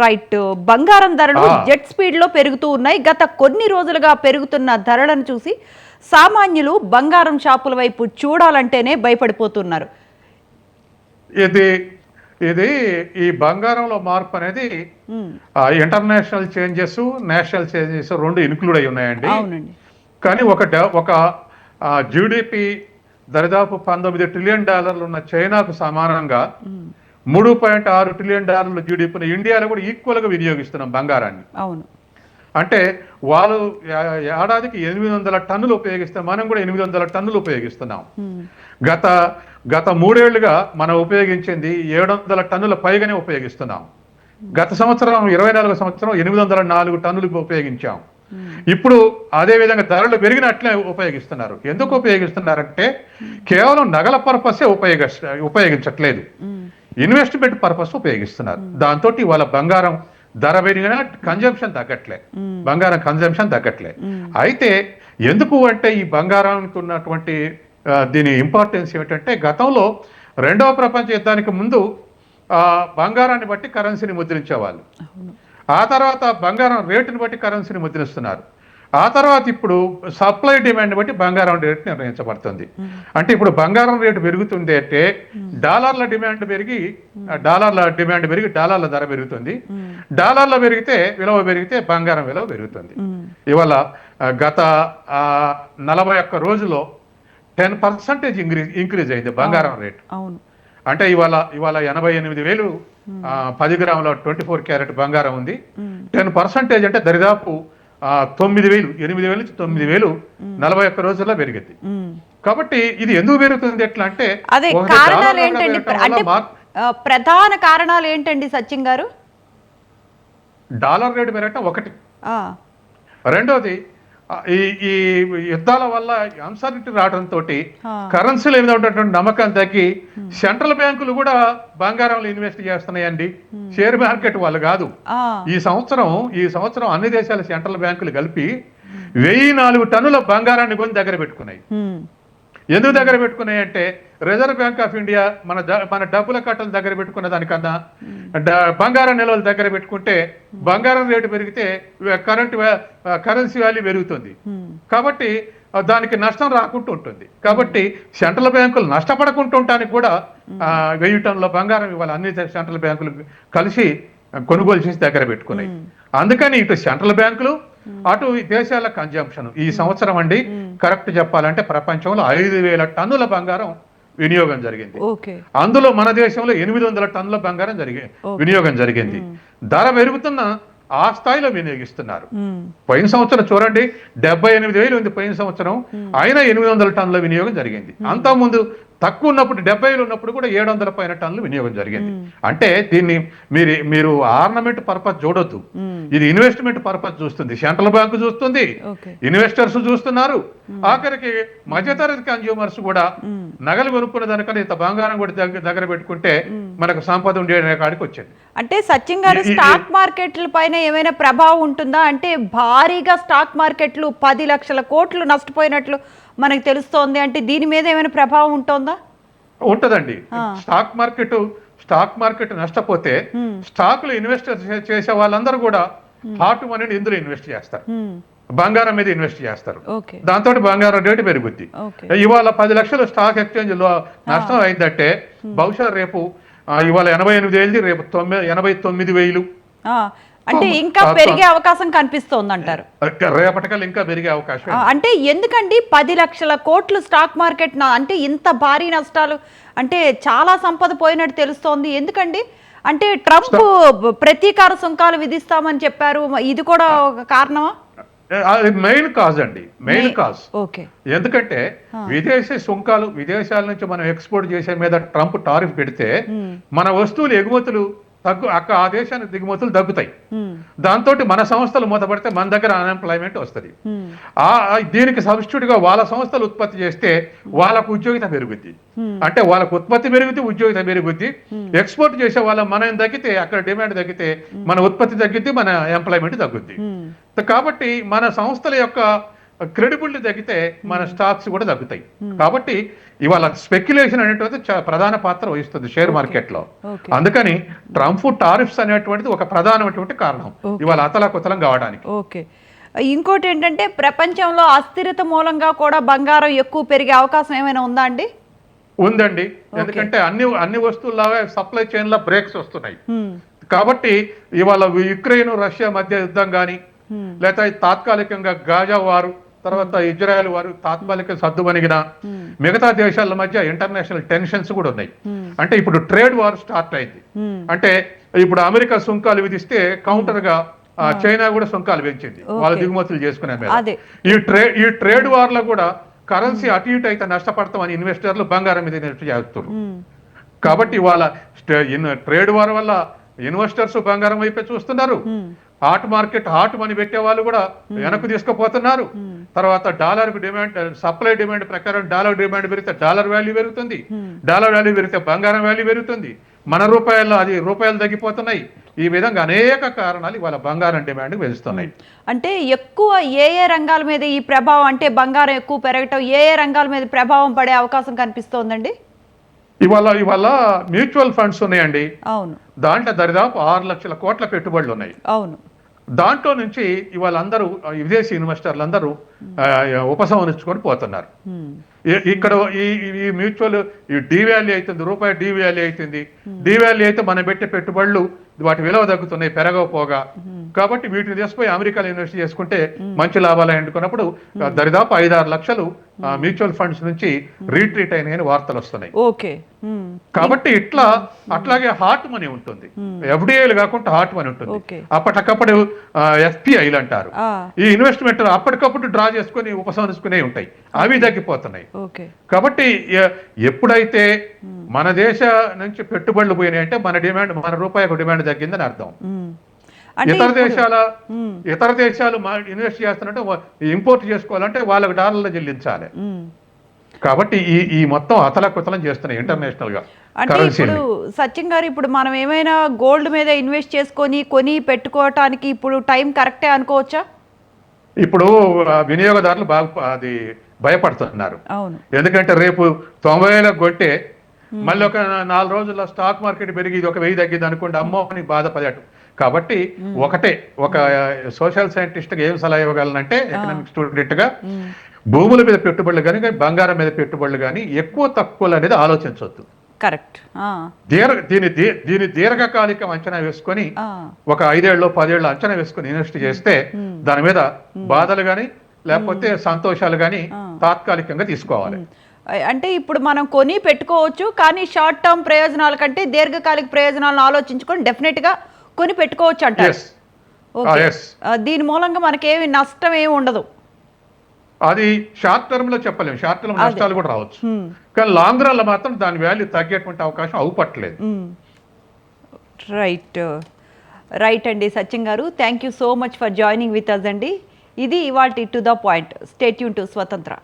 Right. బంగారం ధరలు. Jet స్పీడ్లో పెరుగుతూ ఉన్నాయి. గత కొన్ని రోజులుగా పెరుగుతున్న ధరలను చూసి సామాన్యులు బంగారం షాపుల వైపు చూడాలంటేనే భయపడిపోతున్నారు. ఇది ఇది ఈ బంగారంలో మార్పు అనేది ఇంటర్నేషనల్ చేంజెస్ నేషనల్ చేంజెస్ రెండు ఇన్క్లూడ్ అయి ఉన్నాయండి. కానీ ఒక ఒక జీడిపి దరిదాపు పంతొమ్మిది ట్రిలియన్ డాలర్లు ఉన్న చైనాకు సమానంగా మూడు పాయింట్ ఆరు ట్రిలియన్ డాలర్ల జీడిపిని ఇండియాలో కూడా ఈక్వల్గా వినియోగిస్తున్నాం బంగారాన్ని. అవును. అంటే వాళ్ళు ఏడాదికి ఎనిమిది వందల టన్నులు ఉపయోగిస్తే మనం కూడా ఎనిమిది వందల టన్నులు ఉపయోగిస్తున్నాం. గత గత మూడేళ్ళుగా మనం ఉపయోగించింది ఏడు వందల టన్నుల పైగానే ఉపయోగిస్తున్నాం. గత సంవత్సరం ఇరవై నాలుగు సంవత్సరం ఎనిమిది వందల నాలుగు టన్నులు ఉపయోగించాం. ఇప్పుడు అదే విధంగా ధరలు పెరిగినట్లే ఉపయోగిస్తున్నారు. ఎందుకు ఉపయోగిస్తున్నారంటే కేవలం నగల పర్పసే ఉపయోగ ఉపయోగించట్లేదు. ఇన్వెస్ట్మెంట్ పర్పస్ ఉపయోగిస్తున్నారు. దాంతో వాళ్ళ బంగారం ధర పెరిగినా కన్జంప్షన్ తగ్గట్లే. బంగారం కన్జంప్షన్ తగ్గట్లే. అయితే ఎందుకు అంటే ఈ బంగారానికి ఉన్నటువంటి దీని ఇంపార్టెన్స్ ఏమిటంటే గతంలో రెండవ ప్రపంచ యుద్ధానికి ముందు ఆ, బంగారాన్ని బట్టి కరెన్సీని ముద్రించేవాళ్ళు. ఆ తర్వాత బంగారం రేటుని బట్టి కరెన్సీని ముద్రిస్తున్నారు. ఆ తర్వాత ఇప్పుడు సప్లై డిమాండ్ బట్టి బంగారం రేటు నిర్ణయించబడుతుంది. అంటే ఇప్పుడు బంగారం రేటు పెరుగుతుంది అంటే డాలర్ల డిమాండ్ పెరిగి డాలర్ల డిమాండ్ పెరిగి డాలర్ల ధర పెరుగుతుంది. డాలర్ల పెరిగితే విలువ పెరిగితే బంగారం విలువ పెరుగుతుంది. ఇవాళ గత నలభై ఒక్క రోజులో టెన్ పర్సెంటేజ్ ఇంక్రీజ్ ఇంక్రీజ్ అయింది బంగారం రేట్ అంటే ఇవాళ ఇవాళ ఎనభై ఎనిమిది వేలు పది గ్రాముల ట్వంటీ ఫోర్ క్యారెట్ బంగారం ఉంది. టెన్ పర్సెంటేజ్ అంటే దరిదాపు తొమ్మిది వేలు ఎనిమిది వేలు నుంచి తొమ్మిది వేలు నలభై ఒక్క రోజుల్లో పెరిగింది. కాబట్టి ఇది ఎందుకు పెరుగుతుంది ఎట్లా అంటే ప్రధాన కారణాలు ఏంటండి సచిన్ గారు? డాలర్ రేటు పెరగటం ఒకటి. రెండోది ఈ ఈ యుద్ధాల వల్ల అన్సర్నిటీ రావడంతో. కరెన్సీల మీద ఉన్నటువంటి నమ్మకం తగ్గి సెంట్రల్ బ్యాంకులు కూడా బంగారంలో ఇన్వెస్ట్ చేస్తున్నాయండి. షేర్ మార్కెట్ వాళ్ళు కాదు. ఈ సంవత్సరం ఈ సంవత్సరం అన్ని దేశాల సెంట్రల్ బ్యాంకులు కలిపి వెయ్యి నాలుగు టన్నుల బంగారాన్ని కొని దగ్గర పెట్టుకున్నాయి. ఎందుకు దగ్గర పెట్టుకున్నాయి అంటే రిజర్వ్ బ్యాంక్ ఆఫ్ ఇండియా మన మన డబ్బుల కట్టలు దగ్గర పెట్టుకున్న దానికన్నా డ- బంగారం నిల్వలు దగ్గర పెట్టుకుంటే బంగారం రేటు పెరిగితే కరెంట్ కరెన్సీ వాల్యూ పెరుగుతుంది. ఉమ్, కాబట్టి దానికి నష్టం రాకుండా ఉంటుంది. కాబట్టి సెంట్రల్ బ్యాంకులు నష్టపడకుండా ఉండటానికి కూడా వెయ్యి టన్నుల బంగారం ఇవాళ అన్ని సెంట్రల్ బ్యాంకులు కలిసి కొనుగోలు చేసి దగ్గర పెట్టుకున్నాయి. అందుకని ఇటు సెంట్రల్ బ్యాంకులు అటు ఈ దేశాల కన్జంప్షన్ ఈ సంవత్సరం అండి కరెక్ట్ చెప్పాలంటే ప్రపంచంలో ఐదు వేల టన్నుల బంగారం వినియోగం జరిగింది. అందులో మన దేశంలో ఎనిమిది వందల టన్నుల బంగారం జరిగి వినియోగం జరిగింది. ధర పెరుగుతున్న ఆ స్థాయిలో వినియోగిస్తున్నారు. పోయిన సంవత్సరం చూడండి డెబ్బై ఎనిమిది వేలు ఉంది పోయిన సంవత్సరం. అయినా ఎనిమిది వందల టన్నుల వినియోగం జరిగింది. అంతకుముందు తక్కువ ఉన్నప్పుడు డెబ్బై వేలు ఉన్నప్పుడు కూడా ఏడు వందల పైన టన్నులు వినియోగం జరిగింది. అంటే దీన్ని మీరు మీరు ఆర్నమెంట్ పర్పస్ చూడొద్దు. ఇది ఇన్వెస్ట్మెంట్ పర్పస్ చూస్తుంది. సెంట్రల్ బ్యాంకు చూస్తుంది. ఇన్వెస్టర్స్ చూస్తున్నారు. ఆఖరికి మధ్యతరగతి కన్జ్యూమర్స్ కూడా. నగలు కొనుక్కున్న దానికన్నా ఇంత బంగారం కూడా దగ్గర పెట్టుకుంటే మనకు సంపద ఉండే కాడికి వచ్చింది. అంటే సచిన్ గారు స్టాక్ మార్కెట్ల పైన ఏమైనా ప్రభావం ఉంటుందా? అంటే భారీగా స్టాక్ మార్కెట్లు పది లక్షల కోట్లు నష్టపోయినట్లు మనకు తెలుస్తోంది అంటే దీని మీద ఏమైనా ప్రభావం ఉంటుందా? ఉంటదండి. స్టాక్ మార్కెట్ స్టాక్ మార్కెట్ నష్టపోతే. స్టాకులు ఇన్వెస్ట్ చేసే వాళ్ళందరూ కూడా హాట్ మనీని ఇందులో ఇన్వెస్ట్ చేస్తారు. బంగారం మీద ఇన్వెస్ట్ చేస్తారు. దాంతో బంగారం రేటు పెరుగుద్ది. ఇవాళ పది లక్షలు స్టాక్ ఎక్స్చేంజ్లో నష్టం అయిందంటే బహుశా రేపు ఇవాళ ఎనభై ఎనిమిది వేలు రేపు తొమ్మిది ఎనభై తొమ్మిది వేలు. అంటే ఇంకా పెరిగే అవకాశం కనిపిస్తోంది అంటారు రేపటికల్ ఇంకా పెరిగే అవకాశం అంటే ఎందుకండి పది లక్షల కోట్లు స్టాక్ మార్కెట్ అంటే ఇంత భారీ నష్టాలు అంటే చాలా సంపద పోయినట్టు తెలుస్తోంది. ఎందుకండి? అంటే ట్రంప్ ప్రతీకార సుంకాలు విధిస్తామని చెప్పారు. ఇది కూడా ఒక కారణమా? అది మెయిన్ కాజ్ అండి. Main cause. ఓకే. ఎందుకంటే విదేశీ సుంకాలు విదేశాల నుంచి మనం ఎక్స్పోర్ట్ చేసే మీద ట్రంప్ టారిఫ్ పెడితే మన వస్తువులు ఎగుమతులు తగ్గు అక్క ఆ దేశానికి దిగుమతులు తగ్గుతాయి. దాంతో మన సంస్థలు మూతపడితే మన దగ్గర అన్ఎంప్లాయ్మెంట్ వస్తుంది ఆ దీనికి సబ్స్టిట్యూట్గా వాళ్ళ సంస్థలు ఉత్పత్తి చేస్తే వాళ్ళకు ఉద్యోగిత పెరుగుద్ది. అంటే వాళ్ళకు ఉత్పత్తి పెరుగుద్ది ఉద్యోగిత పెరుగుద్ది. ఎక్స్పోర్ట్ చేసే వాళ్ళ మనం తగ్గితే అక్కడ డిమాండ్ తగ్గితే మన ఉత్పత్తి తగ్గిద్ది మన ఎంప్లాయ్మెంట్ తగ్గుద్ది. కాబట్టి మన సంస్థల యొక్క క్రెడిబిలిటీ తగ్గితే మన స్టాక్స్ కూడా తగ్గుతాయి. కాబట్టి ఇవాళ స్పెక్యులేషన్ అనేటువంటిది చాలా ప్రధాన పాత్ర వహిస్తుంది షేర్ మార్కెట్లో ఓకే. అందుకని ట్రంప్ టారిఫ్స్ అనేటువంటిది ఒక ప్రధానమైనటువంటి కారణం ఇవాళ అతలాకుతలం కావడానికి. ఓకే ఇంకోటి ఏంటంటే ప్రపంచంలో అస్థిరత మూలంగా కూడా బంగారం ఎక్కువ పెరిగే అవకాశం ఏమైనా ఉందా అండి? ఉందండి. ఎందుకంటే అన్ని అన్ని వస్తువుల్లాగా సప్లై చైన్లో బ్రేక్స్ వస్తున్నాయి. ఉమ్, కాబట్టి ఇవాళ యుక్రెయిన్ రష్యా మధ్య యుద్ధం కానీ లేదా తాత్కాలికంగా గాజా వారు తర్వాత ఇజ్రాయెల్ వారు తాత్కాలిక సర్దుమణిగిన మిగతా దేశాల మధ్య ఇంటర్నేషనల్ టెన్షన్స్ కూడా ఉన్నాయి. అంటే ఇప్పుడు ట్రేడ్ వార్ స్టార్ట్ అయింది. అంటే ఇప్పుడు అమెరికా సుంకాలు విధిస్తే కౌంటర్గా చైనా కూడా సుంకాలు పెంచింది. వాళ్ళ దిగుమతులు చేసుకునే మీద ఈ ట్రే ఈ ట్రేడ్ వార్లో కూడా కరెన్సీ అటు ఇటు అయితే నష్టపడతామని ఇన్వెస్టర్లు బంగారం మీద ఇన్వెస్ట్ చేస్తున్నారు. కాబట్టి వాళ్ళ ట్రేడ్ వార్ వల్ల ఇన్వెస్టర్స్ బంగారం వైపే చూస్తున్నారు. హాట్ మార్కెట్ హాట్ మనీ పెట్టే వాళ్ళు కూడా వెనక్కు తీసుకుపోతున్నారు. తర్వాత డాలర్ డిమాండ్ సప్లై డిమాండ్ ప్రకారం డాలర్ డిమాండ్ పెరిగితే డాలర్ వాల్యూ పెరుగుతుంది. డాలర్ వాల్యూ పెరిగితే బంగారం వాల్యూ పెరుగుతుంది. మన రూపాయల్లో అది రూపాయలు తగ్గిపోతున్నాయి. ఈ విధంగా అనేక కారణాలు ఇవాళ బంగారం డిమాండ్ పెంచుతున్నాయి. అంటే ఎక్కువ ఏ ఏ రంగాల మీద ఈ ప్రభావం అంటే బంగారం ఎక్కువ పెరగటం ఏ ఏ రంగాల మీద ప్రభావం పడే అవకాశం కనిపిస్తోందండి? ఇవాళ ఇవాళ మ్యూచువల్ ఫండ్స్ ఉన్నాయండి. అవును. దాంట్లో దరిదాపు ఆరు లక్షల కోట్ల పెట్టుబడులు ఉన్నాయి. అవును. దాంట్లో నుంచి ఇవాళ అందరూ విదేశీ ఇన్వెస్టర్లు అందరూ ఆ, ఉపసంహరించుకొని పోతున్నారు. ఈ- ఇక్కడ ఈ ఈ- ఈ మ్యూచువల్ ఈ డీవాల్యూ అవుతుంది రూపాయి డీవాల్యూ అవుతుంది డీవాల్యూ అయితే మనం పెట్టే పెట్టుబడులు వాటి విలువ తగ్గుతున్నాయి పెరగకపోగా. కాబట్టి వీటిని తీసుకుపోయి అమెరికాలో ఇన్వెస్ట్ చేసుకుంటే మంచి లాభాలు ఎన్నుకున్నప్పుడు ఆ, దరిదాపు ఐదారు లక్షలు మ్యూచువల్ ఫండ్స్ నుంచి రీట్రీట్ అయినాయని వార్తలు వస్తున్నాయి. ఓకే. కాబట్టి ఇట్లా అట్లాగే హాట్ మనీ ఉంటుంది. ఎఫ్డిఐలు కాకుండా హాట్ మనీ ఉంటుంది. అప్పటికప్పుడు ఎఫ్పిఐలు అంటారు. ఈ ఇన్వెస్ట్మెంట్ అప్పటికప్పుడు డ్రా చేసుకుని ఉపసంహరించుకునే ఉంటాయి. అవి తగ్గిపోతున్నాయి. కాబట్టి ఎప్పుడైతే మన దేశ నుంచి పెట్టుబడులు పోయినాయి అంటే మన డిమాండ్ మన రూపాయి డిమాండ్ తగ్గిందని అర్థం. ఇతర దేశాల ఇతర దేశాలు ఇన్వెస్ట్ చేస్తున్నట్టు ఇంపోర్ట్ చేసుకోవాలంటే వాళ్ళకి డాలర్లు చెల్లించాలి. కాబట్టి ఈ ఈ మొత్తం అతలకుతలం చేస్తున్నాయి ఇంటర్నేషనల్గా అంటే ఇప్పుడు సచిన్ గారు ఇప్పుడు మనం ఏమైనా గోల్డ్ మీద ఇన్వెస్ట్ చేసుకొని కొని పెట్టుకోవటానికి ఇప్పుడు టైం కరెక్టే అనుకోవచ్చా? ఇప్పుడు వినియోగదారులు బాగా అది భయపడుతున్నారు. ఎందుకంటే రేపు తొంభై వేలకు కొట్టే మళ్ళీ ఒక నాలుగు రోజుల్లో స్టాక్ మార్కెట్ పెరిగి ఇది ఒక వెయ్యి తగ్గింది అనుకోండి అమ్మో అని బాధపడేటు. కాబట్టి ఒకటే ఒక సోషల్ సైంటిస్ట్ ఏం సలహా ఇవ్వగలనంటే ఎకనామిక్ స్టూడెంట్గా భూముల మీద పెట్టుబడులు కానీ బంగారం మీద పెట్టుబడులు కానీ ఎక్కువ తక్కువలు అనేది ఆలోచించవద్దు కరెక్ట్. దీర్ఘ దీని దీని దీర్ఘకాలిక అంచనా వేసుకొని ఒక ఐదేళ్ళు పదేళ్ళు అంచనా వేసుకుని ఇన్వెస్ట్ చేస్తే దాని మీద బాధలు కానీ లేకపోతే సంతోషాలు కానీ తాత్కాలికంగా తీసుకోవాలి. అంటే ఇప్పుడు మనం కొని పెట్టుకోవచ్చు కానీ షార్ట్ టర్మ్ ప్రయోజనాల కంటే దీర్ఘకాలిక ప్రయోజనాలను ఆలోచించుకొని డెఫినెట్గా కొని పెట్టుకోవచ్చు అంటారు. ఓకే ఎస్ ఆ, దీని మూలంగా మనకేమి నష్టం ఏమి ఉండదు. అది షార్ట్ టర్మ్లో చెప్పలేము. షార్ట్ టర్మ్ నష్టాలు కూడా రావచ్చు. Hmm. కానీ లాంగ్ రన్లో మాత్రం దాని వాల్యూ తగ్గేటువంటి అవకాశం అవుపట్లేదు రైట్ రైట్ అండి Sachin garu. Thank you so much for joining with us అండి. ఇది ఇవాటి to the point stay tuned to Swatantra